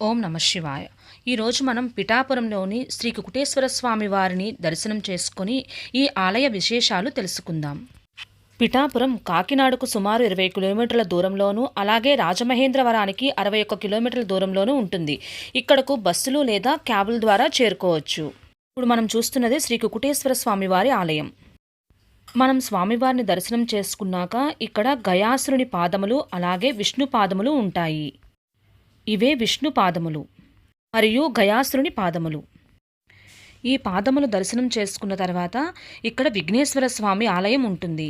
ఓం నమ శివాయ. ఈరోజు మనం పిఠాపురంలోని శ్రీ కుకుటేశ్వర స్వామి వారిని దర్శనం చేసుకొని ఈ ఆలయ విశేషాలు తెలుసుకుందాం. పిఠాపురం కాకినాడకు సుమారు ఇరవై కిలోమీటర్ల దూరంలోనూ అలాగే రాజమహేంద్రవరానికి అరవై ఒక్క కిలోమీటర్ల దూరంలోనూ ఉంటుంది. ఇక్కడకు బస్సులు లేదా క్యాబుల ద్వారా చేరుకోవచ్చు. ఇప్పుడు మనం చూస్తున్నది శ్రీ కుకుటేశ్వర స్వామివారి ఆలయం. మనం స్వామివారిని దర్శనం చేసుకున్నాక ఇక్కడ గయాసురుని పాదములు అలాగే విష్ణు పాదములు ఉంటాయి. ఇవే విష్ణు పాదములు మరియు గయాసురుని పాదములు. ఈ పాదములు దర్శనం చేసుకున్న తర్వాత ఇక్కడ విఘ్నేశ్వర స్వామి ఆలయం ఉంటుంది.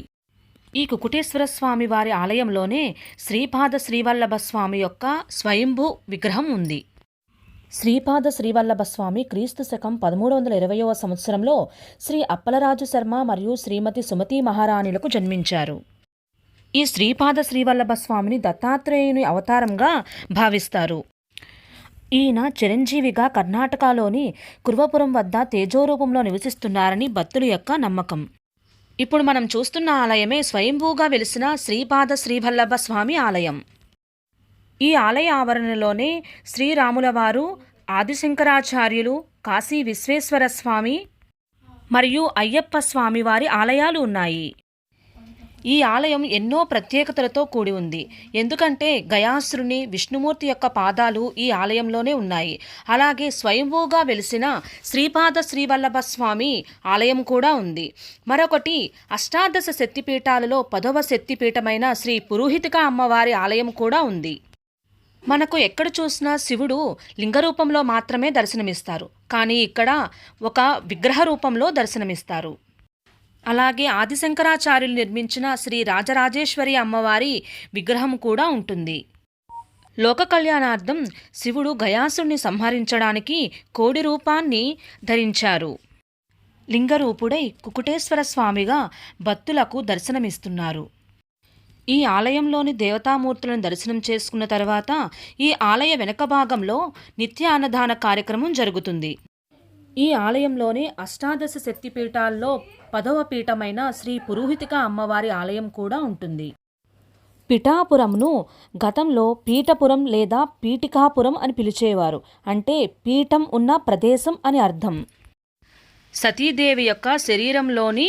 ఈ కుకుటేశ్వర స్వామి వారి ఆలయంలోనే శ్రీపాద శ్రీవల్లభ స్వామి యొక్క స్వయంభూ విగ్రహం ఉంది. శ్రీపాద శ్రీవల్లభ స్వామి క్రీస్తు శకం పదమూడు వందల ఇరవయవ సంవత్సరంలో శ్రీ అప్పలరాజు శర్మ మరియు శ్రీమతి సుమతి మహారాణులకు జన్మించారు. ఈ శ్రీపాద శ్రీవల్లభ స్వామిని దత్తాత్రేయుని అవతారంగా భావిస్తారు. ఈయన చిరంజీవిగా కర్ణాటకలోని కుర్వపురం వద్ద తేజోరూపంలో నివసిస్తున్నారని భక్తుల యొక్క నమ్మకం. ఇప్పుడు మనం చూస్తున్న ఆలయమే స్వయంభూగా వెలిసిన శ్రీపాద శ్రీవల్లభ స్వామి ఆలయం. ఈ ఆలయ ఆవరణలోనే శ్రీరాములవారు ఆదిశంకరాచార్యులు కాశీ విశ్వేశ్వర స్వామి మరియు అయ్యప్ప స్వామి వారి ఆలయాలు ఉన్నాయి. ఈ ఆలయం ఎన్నో ప్రత్యేకతలతో కూడి ఉంది. ఎందుకంటే గయాసురుని విష్ణుమూర్తి యొక్క పాదాలు ఈ ఆలయంలోనే ఉన్నాయి. అలాగే స్వయంభూగా వెలిసిన శ్రీపాద శ్రీవల్లభ స్వామి ఆలయం కూడా ఉంది. మరొకటి అష్టాదశ శక్తిపీఠాలలో పదవ శక్తిపీఠమైన శ్రీ పురోహితిక అమ్మవారి ఆలయం కూడా ఉంది. మనకు ఎక్కడ చూసినా శివుడు లింగ రూపంలో మాత్రమే దర్శనమిస్తారు. కానీ ఇక్కడ ఒక విగ్రహ రూపంలో దర్శనమిస్తారు. అలాగే ఆదిశంకరాచార్యులు నిర్మించిన శ్రీ రాజరాజేశ్వరి అమ్మవారి విగ్రహం కూడా ఉంటుంది. లోక కళ్యాణార్థం శివుడు గయాసుని సంహరించడానికి కోడి రూపాన్ని ధరించారు. లింగరూపుడై కుకుటేశ్వర స్వామిగా భక్తులకు దర్శనమిస్తున్నారు. ఈ ఆలయంలోని దేవతామూర్తులను దర్శనం చేసుకున్న తర్వాత ఈ ఆలయ వెనక భాగంలో నిత్య అన్నదాన కార్యక్రమం జరుగుతుంది. ఈ ఆలయంలోని అష్టాదశ శక్తిపీఠాల్లో పదవ పీఠమైన శ్రీ పురోహితిక అమ్మవారి ఆలయం కూడా ఉంటుంది. పిఠాపురంను గతంలో పీఠపురం లేదా పీఠికాపురం అని పిలిచేవారు. అంటే పీఠం ఉన్న ప్రదేశం అని అర్థం. సతీదేవి యొక్క శరీరంలోని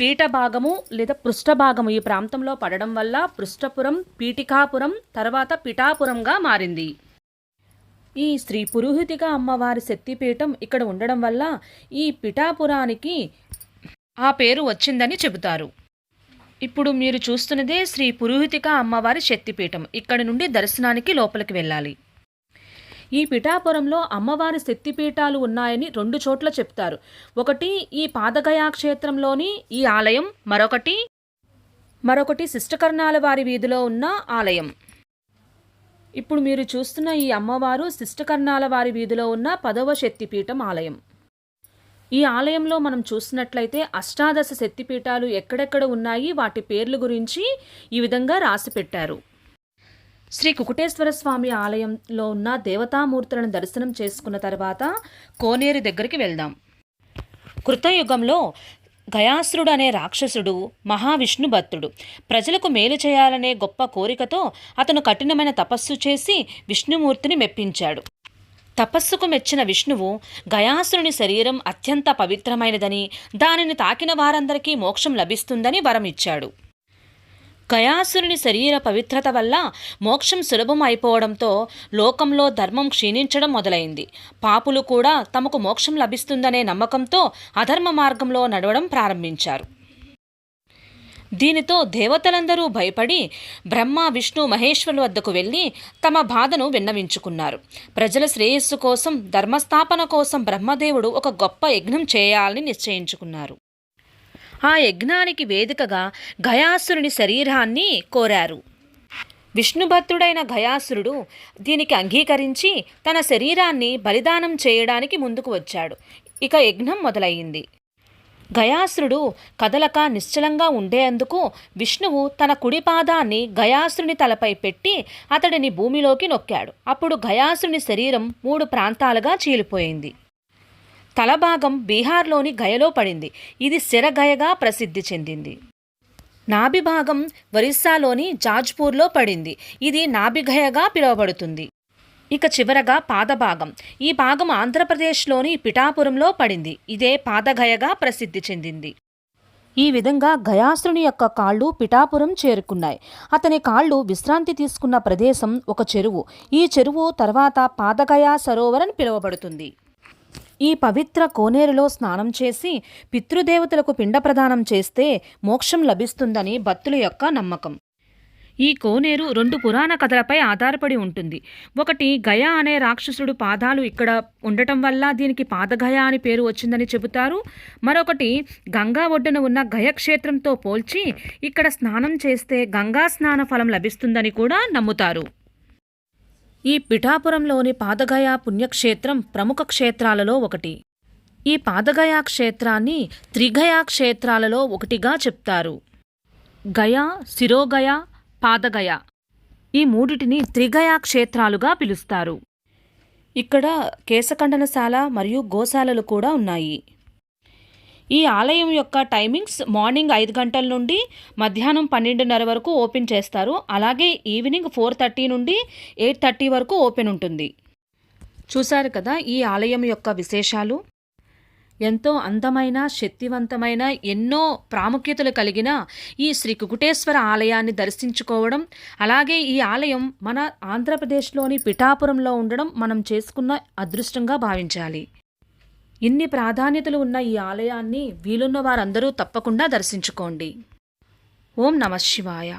పీఠ భాగము లేదా పృష్ఠభాగము ఈ ప్రాంతంలో పడడం వల్ల పృష్ఠపురం పీఠికాపురం తర్వాత పిఠాపురంగా మారింది. ఈ శ్రీ పురోహితిక అమ్మవారి శక్తిపీఠం ఇక్కడ ఉండడం వల్ల ఈ పిఠాపురానికి ఆ పేరు వచ్చిందని చెబుతారు. ఇప్పుడు మీరు చూస్తున్నదే శ్రీ పురోహితిక అమ్మవారి శక్తిపీఠం. ఇక్కడ నుండి దర్శనానికి లోపలికి వెళ్ళాలి. ఈ పిఠాపురంలో అమ్మవారి శక్తిపీఠాలు ఉన్నాయని రెండు చోట్ల చెప్తారు. ఒకటి ఈ పాదగయా క్షేత్రంలోని ఈ ఆలయం మరొకటి మరొకటి శిష్టకర్ణాల వారి వీధిలో ఉన్న ఆలయం. ఇప్పుడు మీరు చూస్తున్న ఈ అమ్మవారు శిష్టకర్ణాల వారి వీధిలో ఉన్న పదవ శక్తిపీఠం ఆలయం. ఈ ఆలయంలో మనం చూసినట్లయితే అష్టాదశ శక్తిపీఠాలు ఎక్కడెక్కడ ఉన్నాయి వాటి పేర్ల గురించి ఈ విధంగా రాసి పెట్టారు. శ్రీ కుకుటేశ్వర స్వామి ఆలయంలో ఉన్న దేవతామూర్తులను దర్శనం చేసుకున్న తర్వాత కోనేరు దగ్గరికి వెళ్దాం. కృతయుగంలో గయాసురుడు అనే రాక్షసుడు మహావిష్ణు భక్తుడు ప్రజలకు మేలు చేయాలనే గొప్ప కోరికతో అతను కఠినమైన తపస్సు చేసి విష్ణుమూర్తిని మెప్పించాడు. తపస్సుకు మెచ్చిన విష్ణువు గయాసురుని శరీరం అత్యంత పవిత్రమైనదని దానిని తాకిన వారందరికీ మోక్షం లభిస్తుందని వరం ఇచ్చాడు గయాసురుని శరీర పవిత్రత వల్ల మోక్షం సులభం అయిపోవడంతో లోకంలో ధర్మం క్షీణించడం మొదలైంది. పాపులు కూడా తమకు మోక్షం లభిస్తుందనే నమ్మకంతో అధర్మ మార్గంలో నడవడం ప్రారంభించారు. దీనితో దేవతలందరూ భయపడి బ్రహ్మ విష్ణు మహేశ్వరుల వద్దకు వెళ్ళి తమ బాధను విన్నవించుకున్నారు. ప్రజల శ్రేయస్సు కోసం ధర్మస్థాపన కోసం బ్రహ్మదేవుడు ఒక గొప్ప యజ్ఞం చేయాలని నిశ్చయించుకున్నారు. ఆ యజ్ఞానికి వేదికగా గయాసురుని శరీరాన్ని కోరారు. విష్ణుభక్తుడైన గయాసురుడు దీనికి అంగీకరించి తన శరీరాన్ని బలిదానం చేయడానికి ముందుకు వచ్చాడు. ఇక యజ్ఞం మొదలయ్యింది. గయాసురుడు కదలక నిశ్చలంగా ఉండేందుకు విష్ణువు తన కుడిపాదాన్ని గయాసురుని తలపై పెట్టి అతడిని భూమిలోకి నొక్కాడు. అప్పుడు గయాసురుని శరీరం మూడు ప్రాంతాలుగా చీలిపోయింది. తలభాగం బీహార్లోని గయలో పడింది. ఇది శిరగయగా ప్రసిద్ధి చెందింది. నాభి భాగం ఒరిస్సాలోని జాజ్పూర్లో పడింది. ఇది నాభిగయగా పిలువబడుతుంది. ఇక చివరగా పాదభాగం. ఈ భాగం ఆంధ్రప్రదేశ్లోని పిఠాపురంలో పడింది. ఇదే పాదగయగా ప్రసిద్ధి చెందింది. ఈ విధంగా గయాసురుని యొక్క కాళ్ళు పిఠాపురం చేరుకున్నాయి. అతని కాళ్ళు విశ్రాంతి తీసుకున్న ప్రదేశం ఒక చెరువు. ఈ చెరువు తర్వాత పాదగయా సరోవర్ అని పిలువబడుతుంది. ఈ పవిత్ర కోనేరులో స్నానం చేసి పితృదేవతలకు పిండ ప్రదానం చేస్తే మోక్షం లభిస్తుందని భక్తుల యొక్క నమ్మకం. ఈ కోనేరు రెండు పురాణ కథలపై ఆధారపడి ఉంటుంది. ఒకటి గయ అనే రాక్షసుడు పాదాలు ఇక్కడ ఉండటం వల్ల దీనికి పాదగయ అని పేరు వచ్చిందని చెబుతారు. మరొకటి గంగా ఒడ్డున ఉన్న గయ క్షేత్రంతో పోల్చి ఇక్కడ స్నానం చేస్తే గంగా స్నాన ఫలం లభిస్తుందని కూడా నమ్ముతారు. ఈ పిఠాపురంలోని పాదగయా పుణ్యక్షేత్రం ప్రముఖ క్షేత్రాలలో ఒకటి. ఈ పాదగయా క్షేత్రాన్ని త్రిగయా క్షేత్రాలలో ఒకటిగా చెప్తారు. గయ శిరోగయ పాదగయ ఈ మూడిటిని త్రిగయా క్షేత్రాలుగా పిలుస్తారు. ఇక్కడ కేశఖండనశాల మరియు గోశాలలు కూడా ఉన్నాయి. ఈ ఆలయం యొక్క టైమింగ్స్ మార్నింగ్ ఐదు గంటల నుండి మధ్యాహ్నం పన్నెండున్నర వరకు ఓపెన్ చేస్తారు. అలాగే ఈవినింగ్ ఫోర్ థర్టీ నుండి ఎయిట్ థర్టీ వరకు ఓపెన్ ఉంటుంది. చూశారు కదా ఈ ఆలయం యొక్క విశేషాలు? ఎంతో అందమైన శక్తివంతమైన ఎన్నో ప్రాముఖ్యతలు కలిగిన ఈ శ్రీ కుకుటేశ్వర ఆలయాన్ని దర్శించుకోవడం అలాగే ఈ ఆలయం మన ఆంధ్రప్రదేశ్లోని పిఠాపురంలో ఉండడం మనం చేసుకున్న అదృష్టంగా భావించాలి. ఇన్ని ప్రాధాన్యతలు ఉన్న ఈ ఆలయాన్ని వీలున్న వారందరూ తప్పకుండా దర్శించుకోండి. ఓం నమ శివాయ.